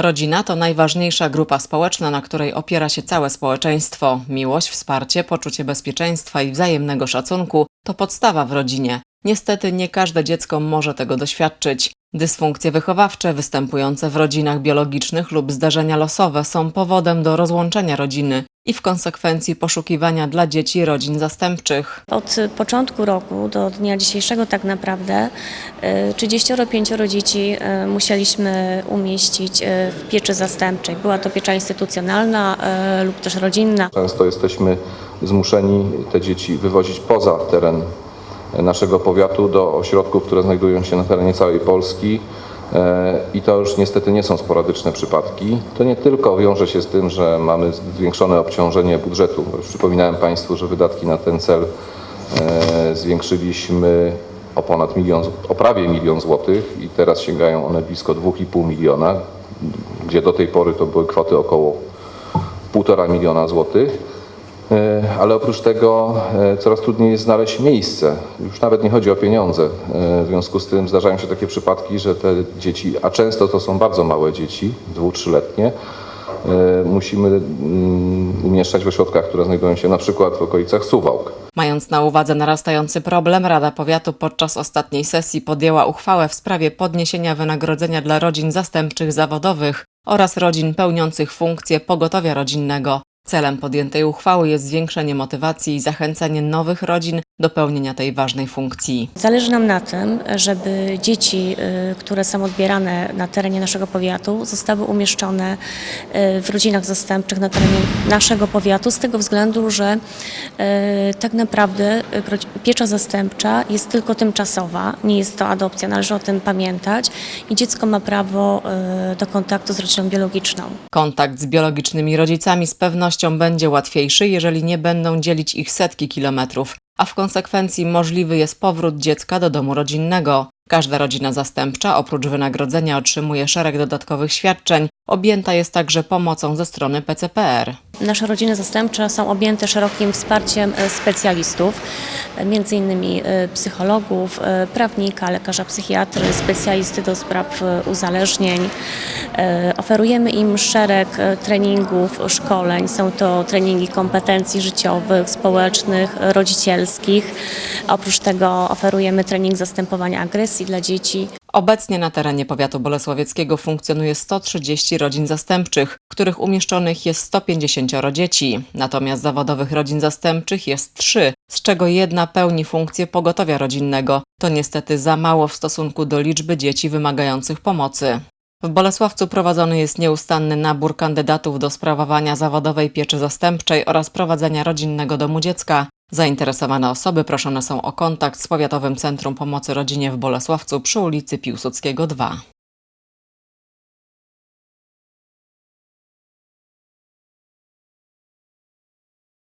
Rodzina to najważniejsza grupa społeczna, na której opiera się całe społeczeństwo. Miłość, wsparcie, poczucie bezpieczeństwa i wzajemnego szacunku to podstawa w rodzinie. Niestety nie każde dziecko może tego doświadczyć. Dysfunkcje wychowawcze występujące w rodzinach biologicznych lub zdarzenia losowe są powodem do rozłączenia rodziny i w konsekwencji poszukiwania dla dzieci rodzin zastępczych. Od początku roku do dnia dzisiejszego tak naprawdę e, 35 dzieci e, musieliśmy umieścić e, w pieczy zastępczej. Była to piecza instytucjonalna lub też rodzinna. Często jesteśmy zmuszeni te dzieci wywozić poza teren naszego powiatu do ośrodków, które znajdują się na terenie całej Polski. E, I to już niestety nie są sporadyczne przypadki. To nie tylko wiąże się z tym, że mamy zwiększone obciążenie budżetu. Już Przypominałem Państwu, że wydatki na ten cel e, zwiększyliśmy o ponad milion, o prawie milion złotych i teraz sięgają one blisko 2,5 miliona, gdzie do tej pory to były kwoty około 1,5 miliona złotych. E, Ale oprócz tego e, coraz trudniej jest znaleźć miejsce. Już nawet nie chodzi o pieniądze. E, W związku z tym zdarzają się takie przypadki, że te dzieci, a często to są bardzo małe dzieci, dwu, trzyletnie, musimy mm, umieszczać w ośrodkach, które znajdują się na przykład w okolicach Suwałk. Mając na uwadze narastający problem, Rada Powiatu podczas ostatniej sesji podjęła uchwałę w sprawie podniesienia wynagrodzenia dla rodzin zastępczych zawodowych oraz rodzin pełniących funkcję pogotowia rodzinnego. Celem podjętej uchwały jest zwiększenie motywacji i zachęcenie nowych rodzin do pełnienia tej ważnej funkcji. Zależy nam na tym, żeby dzieci, y, które są odbierane na terenie naszego powiatu, zostały umieszczone y, w rodzinach zastępczych na terenie naszego powiatu, z tego względu, że y, tak naprawdę piecza zastępcza jest tylko tymczasowa, nie jest to adopcja, należy o tym pamiętać i dziecko ma prawo do kontaktu z rodziną biologiczną. Kontakt z biologicznymi rodzicami z pewnością będzie łatwiejszy, jeżeli nie będą dzielić ich setki kilometrów, a w konsekwencji możliwy jest powrót dziecka do domu rodzinnego. Każda rodzina zastępcza oprócz wynagrodzenia otrzymuje szereg dodatkowych świadczeń. Objęta jest także pomocą ze strony PCPR. Nasze rodziny zastępcze są objęte szerokim wsparciem e, specjalistów, e, między innymi e, psychologów, prawnika, lekarza psychiatry, specjalisty do spraw uzależnień. Oferujemy im szereg treningów, szkoleń. Są to treningi kompetencji życiowych, społecznych, rodzicielskich. Oprócz tego oferujemy trening zastępowania agresji dla dzieci. Obecnie na terenie powiatu bolesławieckiego funkcjonuje 130 rodzin zastępczych, których umieszczonych jest 150 dzieci. Natomiast zawodowych rodzin zastępczych jest 3, z czego jedna pełni funkcję pogotowia rodzinnego. To niestety za mało w stosunku do liczby dzieci wymagających pomocy. W Bolesławcu prowadzony jest nieustanny nabór kandydatów do sprawowania zawodowej pieczy zastępczej oraz prowadzenia rodzinnego domu dziecka. Zainteresowane osoby proszone są o kontakt z Powiatowym Centrum Pomocy Rodzinie w Bolesławcu przy ulicy Piłsudskiego 2.